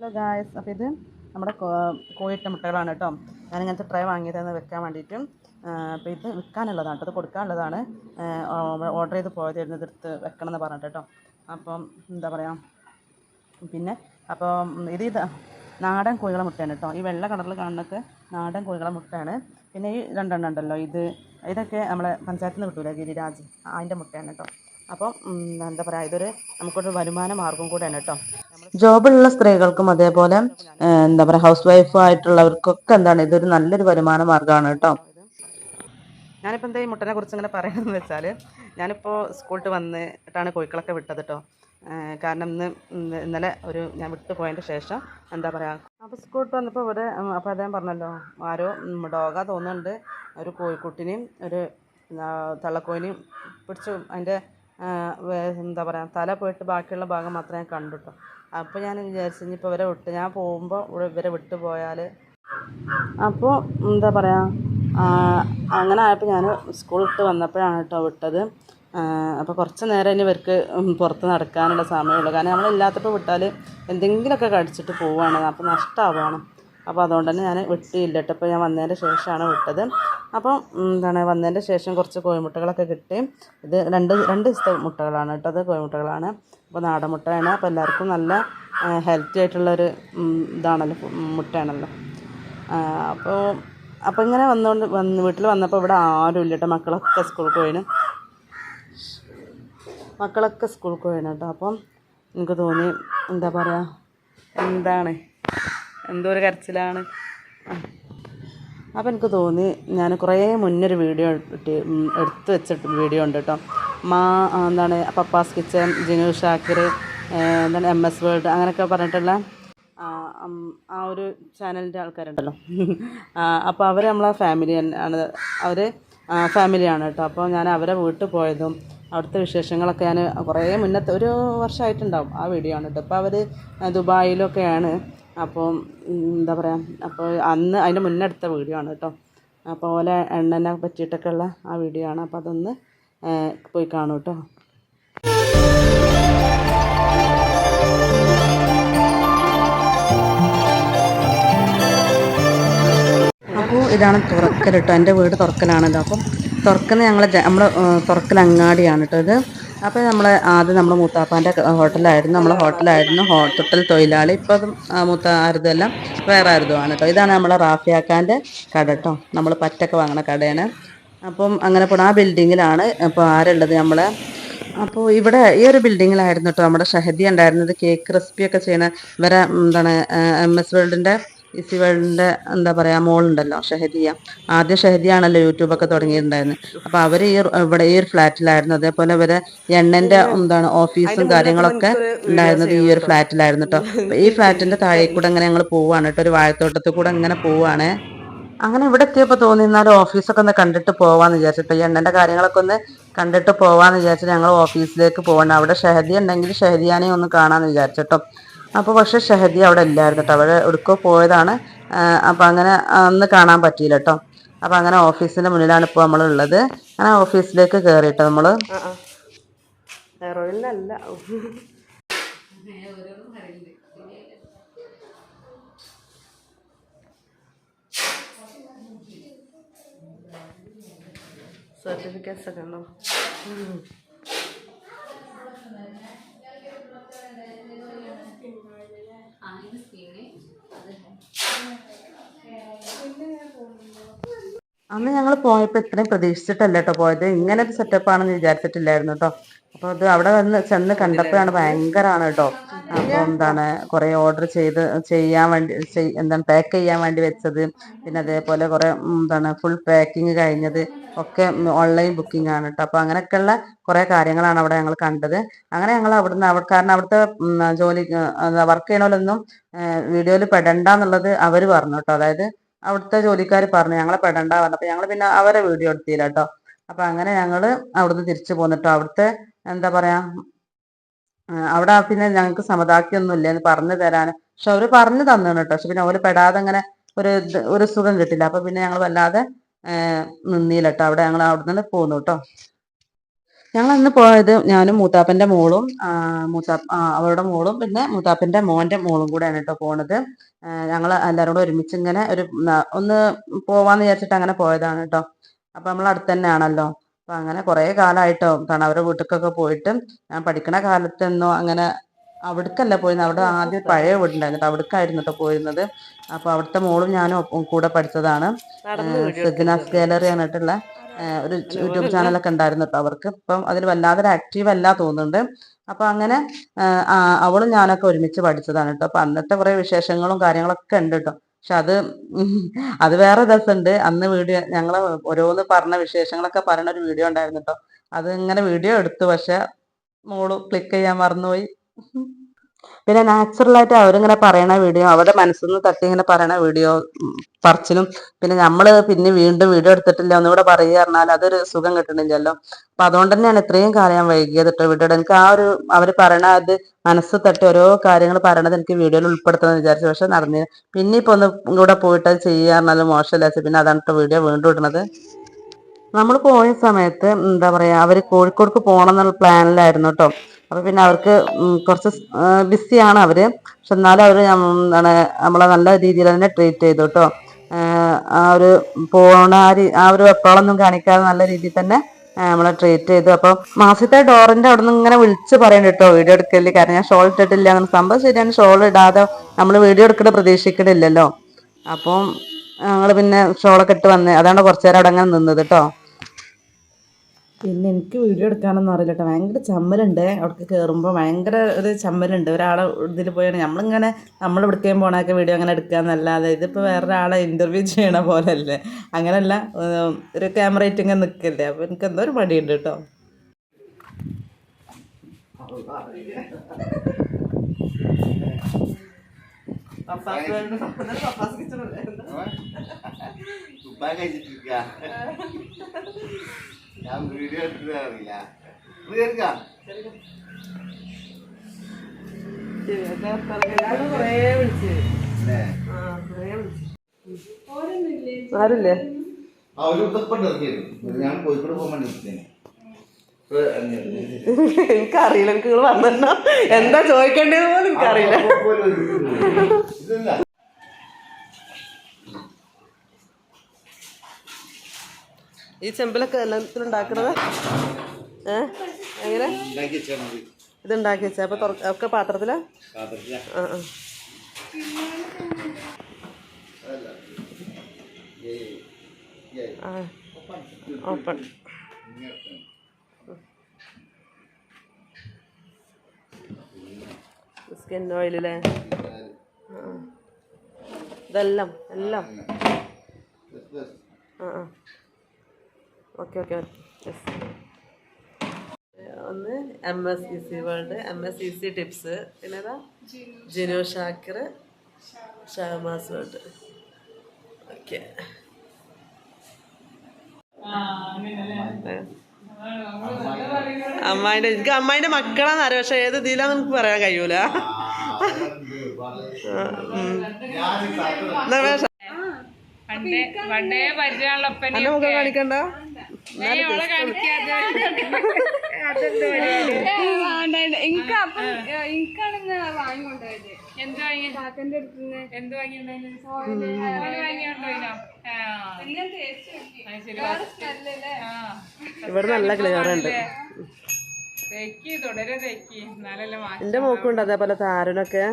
Hello guys അപ്പോൾ ഇത് നമ്മുടെ കോ- കോഴിയിട്ട മുട്ടകളാണ് കേട്ടോ. ഞാനിങ്ങനത്തെ ട്രൈ വാങ്ങിയതെന്ന് വെക്കാൻ വേണ്ടിയിട്ടും അപ്പോൾ ഇത് വിൽക്കാനുള്ളതാണ് ഇത് കൊടുക്കാനുള്ളതാണ്. ഓർഡർ ചെയ്ത് പോയതായിരുന്നു ഇതെടുത്ത് വെക്കണം എന്ന് പറഞ്ഞിട്ട് കേട്ടോ. അപ്പം എന്താ പറയുക പിന്നെ അപ്പോൾ ഇത് ഇത് നാടൻ കോഴികളെ മുട്ടയാണ് കേട്ടോ. ഈ വെള്ള കളറിൽ കാണുന്നൊക്കെ നാടൻ കോഴികളെ മുട്ടയാണ്. പിന്നെ ഈ രണ്ടെണ്ണം ഉണ്ടല്ലോ. ഇത് ഇതൊക്കെ നമ്മളെ പഞ്ചായത്തിൽ നിന്ന് കിട്ടൂല ഗിരിരാജ് അതിന്റെ മുട്ടയാണ് കേട്ടോ. അപ്പം എന്താ പറയുക ഇതൊരു നമുക്കൊരു വരുമാന മാർഗം കൂടെയാണ് കേട്ടോ. ജോബുള്ള സ്ത്രീകൾക്കും അതേപോലെ എന്താ പറയുക ഹൗസ് വൈഫ് ആയിട്ടുള്ളവർക്കൊക്കെ എന്താണ് ഇതൊരു നല്ലൊരു വരുമാന മാർഗമാണ് കേട്ടോ. ഞാനിപ്പോൾ എന്താ ഈ മുട്ടനെ കുറിച്ച് ഇങ്ങനെ പറയുന്നത് വെച്ചാൽ ഞാനിപ്പോൾ സ്കൂളിൽ വന്നിട്ടാണ് കോഴിക്കളൊക്കെ വിട്ടത് കേട്ടോ കാരണം ഇന്ന് ഇന്ന് ഇന്നലെ ഒരു ഞാൻ വിട്ടു പോയതിന്റെ ശേഷം എന്താ പറയുക അപ്പോൾ സ്കൂളിൽ വന്നപ്പോൾ ഇവിടെ അപ്പോൾ അദ്ദേഹം പറഞ്ഞല്ലോ ആരോ ഡോഗ തോന്നുന്നുണ്ട്. ഒരു കോഴിക്കുട്ടിനെയും ഒരു തള്ളക്കോയിനെയും പിടിച്ചു അതിന്റെ എന്താ പറയുക തല പോയിട്ട് ബാക്കിയുള്ള ഭാഗം മാത്രമേ ഞാൻ അപ്പോൾ ഞാൻ വിചാരിച്ചു ഇനിയിപ്പോൾ ഇവരെ വിട്ട് ഞാൻ പോകുമ്പോൾ ഇവിടെ ഇവരെ വിട്ടു പോയാൽ അപ്പോൾ എന്താ പറയുക അങ്ങനെ ആയപ്പോൾ ഞാൻ സ്കൂൾ വിട്ട് വന്നപ്പോഴാണ് കേട്ടോ വിട്ടത്. അപ്പോൾ കുറച്ച് നേരം ഇനി ഇവർക്ക് പുറത്ത് നടക്കാനുള്ള സമയമുള്ളൂ. കാരണം നമ്മളില്ലാത്തപ്പോൾ വിട്ടാൽ എന്തെങ്കിലുമൊക്കെ കടിച്ചിട്ട് പോവുകയാണ്. അപ്പോൾ നഷ്ടമാവുകയാണ് അപ്പോൾ അതുകൊണ്ട് തന്നെ ഞാൻ വിട്ടില്ല കേട്ടോ. ഇപ്പോൾ ഞാൻ വന്നതിന്റെ ശേഷമാണ് വിട്ടത്. അപ്പോൾ എന്താണ് വന്നതിന്റെ ശേഷം കുറച്ച് കോഴിമുട്ടകളൊക്കെ കിട്ടി. ഇത് രണ്ട് രണ്ട് ദിവസത്തെ മുട്ടകളാണ് കേട്ടോ അത് കോഴിമുട്ടകളാണ്. അപ്പോൾ നാടൻ മുട്ടയാണ്. അപ്പോൾ എല്ലാവർക്കും നല്ല ഹെൽത്തി ആയിട്ടുള്ളൊരു ഇതാണല്ലോ മുട്ടയാണല്ലോ. അപ്പോൾ അപ്പോൾ ഇങ്ങനെ വന്നുകൊണ്ട് വന്ന് വീട്ടിൽ വന്നപ്പോൾ ഇവിടെ ആരും ഇല്ല കേട്ടോ. മക്കളൊക്കെ സ്കൂളിൽ പോയിന്. മക്കളൊക്കെ സ്കൂളിൽ പോയിന് കേട്ടോ. അപ്പം എനിക്ക് തോന്നി എന്താ പറയുക എന്താണ് എന്തോ ഒരു കരച്ചിലാണ്. ആ. അപ്പോൾ എനിക്ക് തോന്നി ഞാൻ കുറേ മുന്നൊരു വീഡിയോ ഇട്ട് എടുത്ത് വെച്ചിട്ട് വീഡിയോ ഉണ്ട് കേട്ടോ മാ എന്താണ് പപ്പാസ് കിച്ചൻ ജിനു ഷാക്കിർ എന്താണ് എം എസ് വേൾഡ് അങ്ങനെയൊക്കെ പറഞ്ഞിട്ടുള്ള ആ ഒരു ചാനലിന്റെ ആൾക്കാരുണ്ടല്ലോ. അപ്പോൾ അവർ നമ്മളെ ഫാമിലി ആണ്. അവർ ഫാമിലിയാണ് കേട്ടോ അപ്പോൾ ഞാൻ അവരെ വീട്ടിൽ പോയതും അവിടുത്തെ വിശേഷങ്ങളൊക്കെ ഞാൻ കുറേ മുന്നത്തെ ഒരു വർഷമായിട്ടുണ്ടാവും ആ വീഡിയോ ആണ് കേട്ടോ അപ്പോൾ അവർ ദുബായിലൊക്കെയാണ്. അപ്പോൾ എന്താ പറയുക അപ്പോൾ അന്ന് അതിന്റെ മുന്നേ എടുത്ത വീഡിയോ ആണ് കേട്ടോ. അപ്പോൾ ഓലെ എണ്ണനെ പറ്റിയിട്ടൊക്കെ ഉള്ള ആ വീഡിയോ ആണ്. അപ്പോൾ അതൊന്ന് പോയി കാണൂ കേട്ടോ. അപ്പോൾ ഇതാണ് തുറക്കൽ കേട്ടോ. എന്റെ വീട് തുറക്കലാണല്ലോ അപ്പം തുറക്കുന്ന ഞങ്ങൾ നമ്മൾ തുറക്കൽ അങ്ങാടിയാണ് കേട്ടോ ഇത്. അപ്പോൾ നമ്മൾ ആദ്യം നമ്മൾ മൂത്താപ്പാന്റെ ഹോട്ടലായിരുന്നു നമ്മളെ ഹോട്ടലായിരുന്നു ഹോട്ടൽ തൊഴിലാളി. ഇപ്പോൾ അതും മൂത്ത ആരുതെല്ലാം വേറെ ആരുതുമാണ് കേട്ടോ ഇതാണ് നമ്മളെ റാഫിയാക്കാന്റെ കട കേട്ടോ നമ്മൾ പറ്റൊക്കെ വാങ്ങണ കടയാണ്. അപ്പം അങ്ങനെ പോണ. ആ ബിൽഡിങ്ങിലാണ് അപ്പോൾ ആരുള്ളത് നമ്മളെ. അപ്പോൾ ഇവിടെ ഈ ഒരു ബിൽഡിങ്ങിലായിരുന്നു കേട്ടോ നമ്മുടെ ഷഹദി ഉണ്ടായിരുന്നത് കേക്ക് റെസിപ്പിയൊക്കെ ചെയ്യണ ഇവരെ എന്താണ് എം എസ് വേൾഡിന്റെ ഇസി വേൾഡിന്റെ എന്താ പറയുക മോളുണ്ടല്ലോ ഷഹദിയ. ആദ്യം ഷഹദിയാണല്ലോ യൂട്യൂബൊക്കെ തുടങ്ങിയിട്ടുണ്ടായിരുന്നത് അപ്പോൾ അവർ ഈ ഇവിടെ ഈ ഒരു ഫ്ലാറ്റിലായിരുന്നു. അതേപോലെ ഇവരെ എണ്ണന്റെ എന്താണ് ഓഫീസും കാര്യങ്ങളൊക്കെ ഉണ്ടായിരുന്നത് ഈ ഒരു ഫ്ലാറ്റിലായിരുന്നു കേട്ടോ ഈ ഫ്ലാറ്റിന്റെ താഴെ കൂടെ അങ്ങനെ ഞങ്ങൾ പോവാണ് കേട്ടോ ഒരു വാഴത്തോട്ടത്തിൽ കൂടെ അങ്ങനെ പോവാണ്. അങ്ങനെ ഇവിടെ എത്തിയപ്പോൾ തോന്നി എന്നാലും ഓഫീസൊക്കെ ഒന്ന് കണ്ടിട്ട് പോവാന്ന് വിചാരിച്ചിട്ട് ഈ എണ്ണന്റെ കാര്യങ്ങളൊക്കെ ഒന്ന് കണ്ടിട്ട് പോവാന്ന് വിചാരിച്ചിട്ട് ഞങ്ങൾ ഓഫീസിലേക്ക് പോകണം അവിടെ ഷഹദി ഉണ്ടെങ്കിൽ ഷഹദിയാനെ ഒന്ന് കാണാമെന്ന് വിചാരിച്ചിട്ടോ അപ്പോൾ പക്ഷേ ഷഹദി അവിടെ ഇല്ലായിരുന്നു കേട്ടോ. അവിടെ എടുക്കോ പോയതാണ്. അപ്പോൾ അങ്ങനെ അന്ന് കാണാൻ പറ്റിയില്ല കേട്ടോ. അപ്പോൾ അങ്ങനെ ഓഫീസിന്റെ മുന്നിലാണ് ഇപ്പോൾ നമ്മളുള്ളത്. അങ്ങനെ ഓഫീസിലേക്ക് കയറിയിട്ട് നമ്മൾ സർട്ടിഫിക്കറ്റ്സ് ഒക്കെ ഉണ്ടോ? അന്ന് ഞങ്ങൾ പോയപ്പോൾ ഇത്രയും പ്രതീക്ഷിച്ചിട്ടല്ല കേട്ടോ പോയത്. ഇങ്ങനെ ഒരു സെറ്റപ്പാണെന്ന് വിചാരിച്ചിട്ടില്ലായിരുന്നു കേട്ടോ അപ്പോൾ അത് അവിടെ വന്ന് ചെന്ന് കണ്ടപ്പോഴാണ് ഭയങ്കരമാണ് കേട്ടോ അപ്പോൾ എന്താണ് കുറേ ഓർഡർ ചെയ്ത് ചെയ്യാൻ വേണ്ടി എന്താണ് പാക്ക് ചെയ്യാൻ വേണ്ടി വെച്ചത്. പിന്നെ അതേപോലെ കുറേ എന്താണ് ഫുൾ പാക്കിങ് കഴിഞ്ഞത്. ഒക്കെ ഓൺലൈൻ ബുക്കിംഗ് ആണ് കേട്ടോ അപ്പോൾ അങ്ങനെയൊക്കെയുള്ള കുറേ കാര്യങ്ങളാണ് അവിടെ ഞങ്ങൾ കണ്ടത്. അങ്ങനെ ഞങ്ങൾ അവിടുന്ന് അവിടെ കാരണം അവിടുത്തെ ജോലി വർക്ക് ചെയ്യണമല്ലൊന്നും വീഡിയോയിൽ പെടണ്ട എന്നുള്ളത് അവർ പറഞ്ഞു കേട്ടോ അതായത് അവിടുത്തെ ജോലിക്കാർ പറഞ്ഞു. ഞങ്ങളെ പെടണ്ട പറഞ്ഞു. അപ്പോൾ ഞങ്ങൾ പിന്നെ അവരെ വീഡിയോ എടുത്തില്ല കേട്ടോ അപ്പൊ അങ്ങനെ ഞങ്ങൾ അവിടുന്ന് തിരിച്ചു പോന്നിട്ടോ അവിടുത്തെ എന്താ പറയാ അവിടെ പിന്നെ ഞങ്ങൾക്ക് സമതാക്കിയൊന്നും ഇല്ല എന്ന് പറഞ്ഞു തരാൻ പക്ഷെ അവർ പറഞ്ഞു തന്നു കേട്ടോ. പക്ഷെ പിന്നെ അവർ പെടാതെ അങ്ങനെ ഒരു ഒരു സുഖം കിട്ടില്ല. അപ്പൊ പിന്നെ ഞങ്ങൾ വല്ലാതെ നിന്നില്ല കേട്ടോ. അവിടെ ഞങ്ങൾ അവിടുന്ന് പോന്നു കേട്ടോ. ഞങ്ങൾ അന്ന് പോയത് ഞാനും മൂത്താപ്പന്റെ മോളും മൂത്താ അവരുടെ മോളും പിന്നെ മൂത്താപ്പന്റെ മോന്റെ മോളും കൂടെയാണ് കേട്ടോ പോണത്. ഞങ്ങൾ എല്ലാവരും കൂടെ ഒരുമിച്ച് ഇങ്ങനെ ഒരു ഒന്ന് പോവാന്ന് വിചാരിച്ചിട്ട് അങ്ങനെ പോയതാണ് കേട്ടോ. അപ്പൊ നമ്മൾ അടുത്ത് തന്നെയാണല്ലോ. അപ്പൊ അങ്ങനെ കുറെ കാലമായിട്ടോ കാരണം അവരുടെ വീട്ടിലേക്കൊക്കെ പോയിട്ട് ഞാൻ പഠിക്കണ കാലത്തൊന്നും അങ്ങനെ അവിടേക്കല്ല പോയിരുന്നത്. അവിടെ ആദ്യം പഴയ വീടുണ്ടായിരുന്നു അവിടേക്കായിരുന്നു കേട്ടോ പോയിരുന്നത്. അപ്പൊ അവിടുത്തെ മോളും ഞാനും കൂടെ പഠിച്ചതാണ്. സജ്ജനാസ് ഗാലറി പറഞ്ഞിട്ടുള്ള ഒരു യൂട്യൂബ് ചാനലൊക്കെ ഉണ്ടായിരുന്നു കേട്ടോ അവർക്ക്. ഇപ്പം അതിൽ വല്ലാതെ ആക്റ്റീവ് അല്ല തോന്നുന്നുണ്ട്. അപ്പൊ അങ്ങനെ അവളും ഞാനൊക്കെ ഒരുമിച്ച് പഠിച്ചതാണ് കേട്ടോ. അപ്പൊ അന്നത്തെ കുറെ വിശേഷങ്ങളും കാര്യങ്ങളൊക്കെ ഉണ്ട് കേട്ടോ. പക്ഷെ അത് അത് വേറെ രസമുണ്ട്. അന്ന് വീഡിയോ ഞങ്ങൾ ഓരോന്ന് പറഞ്ഞ വിശേഷങ്ങളൊക്കെ പറയുന്ന ഒരു വീഡിയോ ഉണ്ടായിരുന്നു കേട്ടോ അത് ഇങ്ങനെ വീഡിയോ എടുത്തു. പക്ഷെ മോൾ ക്ലിക്ക് ചെയ്യാൻ മറന്നുപോയി. പിന്നെ നാച്ചുറൽ ആയിട്ട് അവരിങ്ങനെ പറയണ വീഡിയോ അവരുടെ മനസ്സിൽ നിന്ന് തട്ടി ഇങ്ങനെ പറയണ വീഡിയോ പറച്ചിലും പിന്നെ നമ്മൾ പിന്നെ വീണ്ടും വീഡിയോ എടുത്തിട്ടില്ല ഒന്നുകൂടെ പറയുക പറഞ്ഞാൽ അതൊരു സുഖം കിട്ടണില്ലല്ലോ. അപ്പൊ അതുകൊണ്ട് തന്നെയാണ് ഇത്രയും കാലം ഞാൻ വൈകിയത് കേട്ടോ വീഡിയോ എനിക്ക് ആ ഒരു അവർ പറയണ അത് മനസ്സ് തട്ടി ഓരോ കാര്യങ്ങൾ പറയണത് എനിക്ക് വീഡിയോയിൽ ഉൾപ്പെടുത്തണം എന്ന് വിചാരിച്ചു. പക്ഷെ നടന്നില്ല. പിന്നെ ഇപ്പൊ ഒന്ന് കൂടെ പോയിട്ട് അത് ചെയ്യുക പറഞ്ഞാൽ മോശമല്ല പിന്നെ അതാണ് കേട്ടോ വീഡിയോ വീണ്ടും ഇടുന്നത്. നമ്മൾ പോയ സമയത്ത് എന്താ പറയാ അവർ കോഴിക്കോടക്ക് പോകണം എന്നുള്ള പ്ലാനിലായിരുന്നു കേട്ടോ അപ്പൊ പിന്നെ അവർക്ക് കുറച്ച് ബിസിയാണ് അവർ പക്ഷെ എന്നാലും അവർ എന്താണ് നമ്മളെ നല്ല രീതിയിൽ തന്നെ ട്രീറ്റ് ചെയ്തു കേട്ടോ ആ ഒരു പോണ ആ ഒരു വെപ്രാളൊന്നും കാണിക്കാതെ നല്ല രീതിയിൽ തന്നെ നമ്മളെ ട്രീറ്റ് ചെയ്തു. അപ്പോൾ മാസത്തെ ഡോറിന്റെ അവിടെ നിന്ന് ഇങ്ങനെ വിളിച്ച് പറയണ്ട കേട്ടോ വീഡിയോ എടുക്കൽ. കാരണം ഞാൻ ഷോൾ ഇട്ടിട്ടില്ല അങ്ങനെ സംഭവം ശരിയാണ്. ഷോൾ ഇടാതെ നമ്മൾ വീഡിയോ എടുക്കണ പ്രതീക്ഷിക്കണില്ലല്ലോ. അപ്പം ഞങ്ങൾ പിന്നെ ഷോളൊക്കെ ഇട്ട് വന്ന് അതാണ് കുറച്ചു നേരം അവിടെ അങ്ങനെ നിന്നത് കേട്ടോ പിന്നെ എനിക്ക് വീഡിയോ എടുക്കാനൊന്നും അറിയില്ല കേട്ടോ. ഭയങ്കര ചമ്മലുണ്ട്. അവിടേക്ക് കയറുമ്പോൾ ഭയങ്കര ഒരു ചമ്മലുണ്ട്. ഒരാളെ ഇതിൽ പോയാണ്. നമ്മളിങ്ങനെ നമ്മൾ ഇവിടേക്കും പോണൊക്കെ വീഡിയോ അങ്ങനെ എടുക്കാന്നല്ലാതെ ഇതിപ്പോൾ വേറൊരാളെ ഇന്റർവ്യൂ ചെയ്യണ പോലല്ലേ. അങ്ങനെയല്ല ഒരു ക്യാമറ ആയിട്ട് ഇങ്ങനെ നിൽക്കില്ലേ അപ്പോൾ എനിക്ക് എന്തോ ഒരു മടിയുണ്ട് കേട്ടോ. ഉപ്പാൻ കഴിച്ചിട്ടിരിക്ക. ഞാൻ വീഡിയോ എടുത്തിട്ട് അറിയില്ല. കേൾക്കാം? ആരില്ലേ? ഞാൻ കോഴിക്കോട് പോകാൻ. എനിക്കറിയില്ല എനിക്ക് നിങ്ങൾ പറഞ്ഞോ എന്താ ചോദിക്കേണ്ടത് പോലും എനിക്കറിയില്ല അപ്പൊ പോലെ ഒരു ഇത്. ഇതല്ല ഈ ചെമ്പിലൊക്കെ എല്ലാത്തിലുണ്ടാക്കണത് ഏ? എങ്ങനെ? ഇതുണ്ടാക്കി വെച്ചാൽ മതി. വെച്ചാ. അപ്പൊ ഒക്കെ പാത്രത്തിലാ? ആ ആ. ഓപ്പൺ. സ്കിൻ ഓയിലല്ലേ ഇതെല്ലാം എല്ലാം. ആ ആ. ഓക്കെ ഓക്കെ യെസ് ഒന്ന് M S E C world M S E C tips. പിന്നെ ഏതാ ജിനു ഷാക്കിർ ഷഹമാസ് വേൾഡ്. ഓക്കെ. അമ്മായിന്റെ എനിക്ക് അമ്മായിന്റെ മക്കളാന്ന് അറിയാം പക്ഷെ ഏത് ഇതിലാന്ന് നമുക്ക് പറയാൻ കഴിയൂല. പണ്ടേ പണ്ടേ പരിചയമുള്ള എന്റെ മുഖം കാണിക്കണ്ട. എനിക്ക് അപ്പം വാങ്ങിക്കൊണ്ടുപോയത് എന്ത് വാങ്ങി? കാക്കന്റെ അടുത്തുനിന്ന്. എന്ത് വാങ്ങിയിട്ടുണ്ടായിരുന്നു ഇവിടെ നല്ല എന്റെ മോക്കുണ്ട് അതേപോലെ താരനൊക്കെ.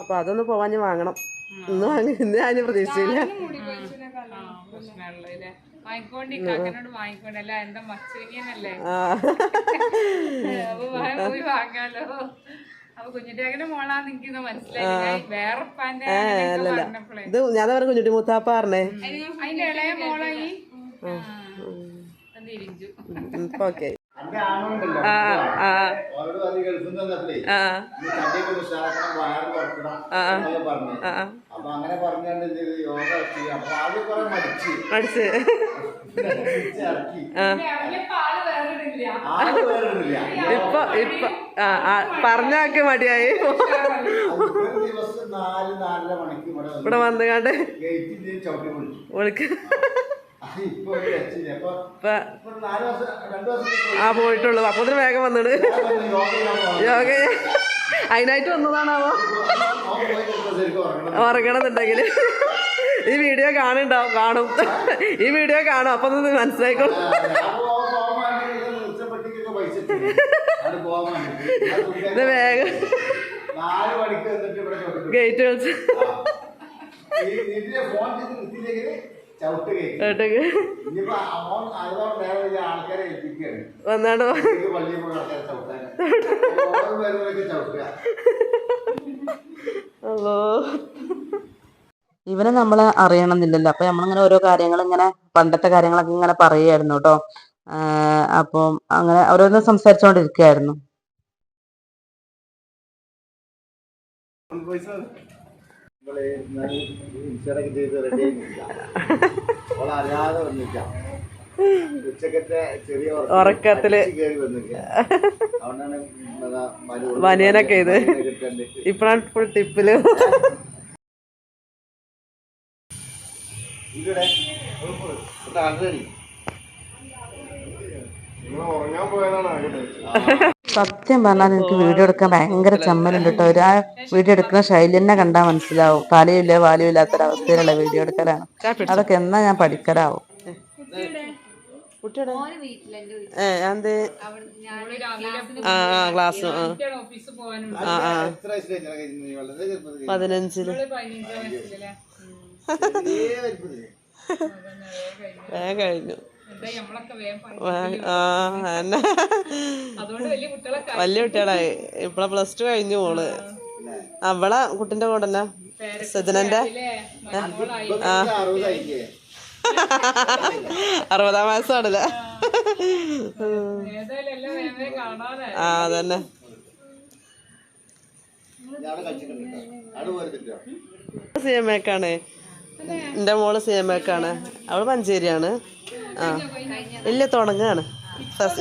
അപ്പൊ അതൊന്ന് പോവാൻ വാങ്ങണം. ഇന്ന് വാങ്ങി ഇന്ന് ഞാൻ പ്രതീക്ഷിച്ചില്ല. വാങ്ങിക്കോണ്ടി കാക്കനോട് വാങ്ങിക്കോണ്ടി. അല്ല എന്താ മച്ചുവിനല്ലേ ആ. അപ്പൊ വാ- പോയി വാങ്ങാലോ. അപ്പൊ കുഞ്ഞിട്ടേക്കന്റെ മോളാന്ന് എനിക്കിത് മനസ്സിലായി വേറെ പറഞ്ഞപ്പോഴേ ഇത് ഞാൻ പറഞ്ഞ കുഞ്ഞുട്ടി മുത്താപ്പ പറഞ്ഞേ. അതിന്റെ ഇളയ മോളായി തിരിച്ചു ഓക്കെ. ആ ആ ആ. മടിച്ച്. ഇപ്പൊ ഇപ്പൊ ആ പറഞ്ഞാക്കി മടിയായി. ഇവിടെ വന്ന് കണ്ടേ വന്നുകാണ്ട് വിളിക്ക്. ആ പോയിട്ടുള്ളൂ. അപ്പൊ ഇതിന് വേഗം വന്നിട്. യോഗ അതിനായിട്ട് വന്നതാണാവോ. ഉറങ്ങണമെന്നുണ്ടെങ്കിൽ ഈ വീഡിയോ കാണുണ്ടാവും കാണും. ഈ വീഡിയോ കാണും അപ്പൊ മനസ്സിലായിക്കോളും. ഇത് വേഗം. ഗേറ്റ് വിളിച്ച് ഫോൺ ചെയ്ത് വന്നാണോ? അല്ലോ ഇവനെ നമ്മൾ അറിയണമെന്നില്ലല്ലോ അപ്പൊ നമ്മളിങ്ങനെ ഓരോ കാര്യങ്ങൾ ഇങ്ങനെ പണ്ടത്തെ കാര്യങ്ങളൊക്കെ ഇങ്ങനെ പറയുമായിരുന്നു കേട്ടോ. അപ്പം അങ്ങനെ ഓരോന്ന് സംസാരിച്ചുകൊണ്ടിരിക്കുകയായിരുന്നു ചെയ്ത് റെഡി ആയിട്ടില്ല. അവൾ അറിയാതെ വന്നിക്കാം ഉച്ചക്കത്തെ ചെറിയ ഉറക്കത്തിൽ. വനിയനൊക്കെ ഇത്. ഇപ്പഴാണ് ഫുൾ ടിപ്പിൽ ഉറങ്ങാൻ പോയതാണ് സത്യം പറഞ്ഞാൽ എനിക്ക് വീഡിയോ എടുക്കാൻ ഭയങ്കര ചമ്മലുണ്ട് കേട്ടോ ഒരു ആ വീഡിയോ എടുക്കുന്ന ശൈലി തന്നെ കണ്ടാൽ മനസ്സിലാവും. തലയില്ല വാലും ഇല്ലാത്തൊരവസ്ഥയിലുള്ള വീഡിയോ എടുക്കലാണ്. അതൊക്കെ എന്നാ ഞാൻ പഠിക്കലാവും. ക്ലാസ് പതിനഞ്ചിൽ. വേഗം കഴിഞ്ഞു. വലിയ കുട്ടികളായി. ഇപ്പളെ പ്ലസ് ടു കഴിഞ്ഞു മോൾ. അവളെ കുട്ടിന്റെ കൂടെ തന്നെ. സജനന്റെ. അറുപതാം കാണാതെ ആ. അതന്നെ. സി എം എക്കാണ് എന്റെ മോൾ സി എം എക്കാണ് അവൾ മഞ്ചേരിയാണ്. ആ. ഇല്ല തുടങ്ങാണ്.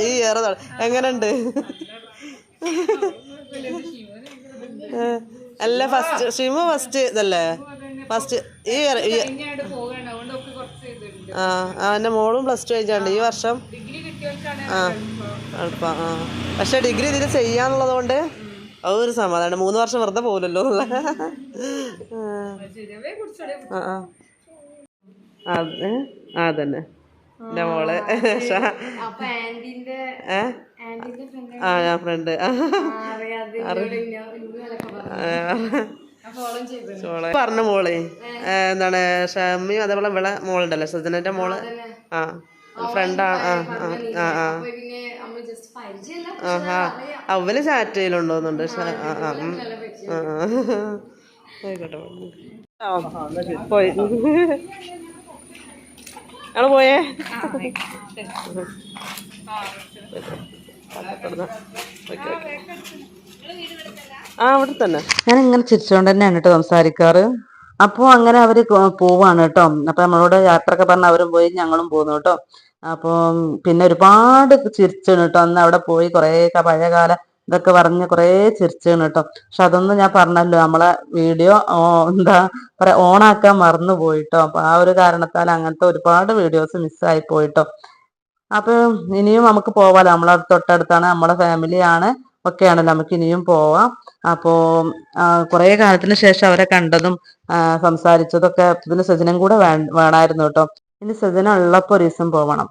ഈ ഏറെ എങ്ങനെയുണ്ട്? അല്ല ഫസ്റ്റ് ഷിമു ഫസ്റ്റ് ഇതല്ലേ? ഫസ്റ്റ് ഈ ഇയർ ആ എന്റെ മോളും പ്ലസ് ടു കഴിഞ്ഞാണ്ട്. ഈ വർഷം? ആ എളുപ്പം ആ. പക്ഷെ ഡിഗ്രി ഇതിൽ ചെയ്യാന്നുള്ളത് കൊണ്ട് അതൊരു സമാധാനം. മൂന്ന് വർഷം വെറുതെ പോലല്ലോ എന്നുള്ള ആ അത് ആ അതന്നെ. എന്റെ മോൾ. ആ ഞാൻ ഫ്രണ്ട് പറഞ്ഞു. മോളെ. പറഞ്ഞ മോളെ. എന്താണ് ഷമ്മിയും അതേപോലെ ഇവിടെ മോളുണ്ടല്ലോ. സജനന്റെ മോൾ. ആ ഫ്രണ്ടാണ് ആ ആ ആ ആ അവൽ ചാറ്റ് ചെയ്യലുണ്ടോന്നുണ്ട്. ആ, ആ. ആയിക്കോട്ടെ പോയി. ഞങ്ങൾ പോയേ? ആ അവിടെ തന്നെ. ഞാൻ ഇങ്ങനെ ചിരിച്ചുകൊണ്ട് തന്നെയാണ് കേട്ടോ സംസാരിക്കാറ്. അപ്പോൾ അങ്ങനെ അവർ പോവാണ് കേട്ടോ. അപ്പം നമ്മളോട് യാത്രയൊക്കെ പറഞ്ഞ് അവരും പോയി ഞങ്ങളും പോകുന്നു കേട്ടോ. അപ്പം പിന്നെ ഒരുപാട് ചിരിച്ചാണ് കേട്ടോ. അന്ന് അവിടെ പോയി കുറേ പഴയകാല പഴയ കാല ഇതൊക്കെ പറഞ്ഞ് കുറേ ചിരിച്ചാണ് കേട്ടോ പക്ഷെ അതൊന്നും ഞാൻ പറഞ്ഞല്ലോ നമ്മളെ വീഡിയോ എന്താ പറയാ ഓണാക്കാൻ മറന്നു പോയിട്ടോ അപ്പൊ ആ ഒരു കാരണത്താൽ അങ്ങനത്തെ ഒരുപാട് വീഡിയോസ് മിസ്സായി പോയിട്ടോ അപ്പൊ ഇനിയും നമുക്ക് പോവാലോ? നമ്മളെ തൊട്ടടുത്താണ് നമ്മളെ ഫാമിലിയാണ് ഒക്കെയാണല്ലോ. നമുക്ക് ഇനിയും പോവാം. അപ്പോ കുറേ കാലത്തിന് ശേഷം അവരെ കണ്ടതും സംസാരിച്ചതൊക്കെ ഇതിന് സജനം കൂടെ വേണമായിരുന്നു കേട്ടോ ഇനി സജനം ഉള്ളപ്പോൾ ഒരു ദിവസം പോവണം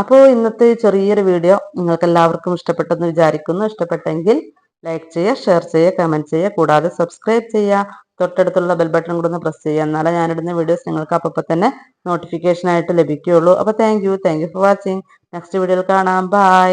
അപ്പോൾ ഇന്നത്തെ ചെറിയൊരു വീഡിയോ നിങ്ങൾക്ക് എല്ലാവർക്കും ഇഷ്ടപ്പെട്ടെന്ന് വിചാരിക്കുന്നു. ഇഷ്ടപ്പെട്ടെങ്കിൽ ലൈക്ക് ചെയ്യുക ഷെയർ ചെയ്യുക കമന്റ് ചെയ്യുക. കൂടാതെ സബ്സ്ക്രൈബ് ചെയ്യുക. തൊട്ടടുത്തുള്ള ബെൽ ബട്ടൺ കൂടെ ഒന്ന് പ്രസ് ചെയ്യുക. എന്നാലേ ഞാനിടുന്ന വീഡിയോസ് നിങ്ങൾക്ക് അപ്പോൾ തന്നെ നോട്ടിഫിക്കേഷൻ ആയിട്ട് ലഭിക്കുകയുള്ളൂ. അപ്പോൾ thank you thank you for watching next വീഡിയോയിൽ കാണാം. ബൈ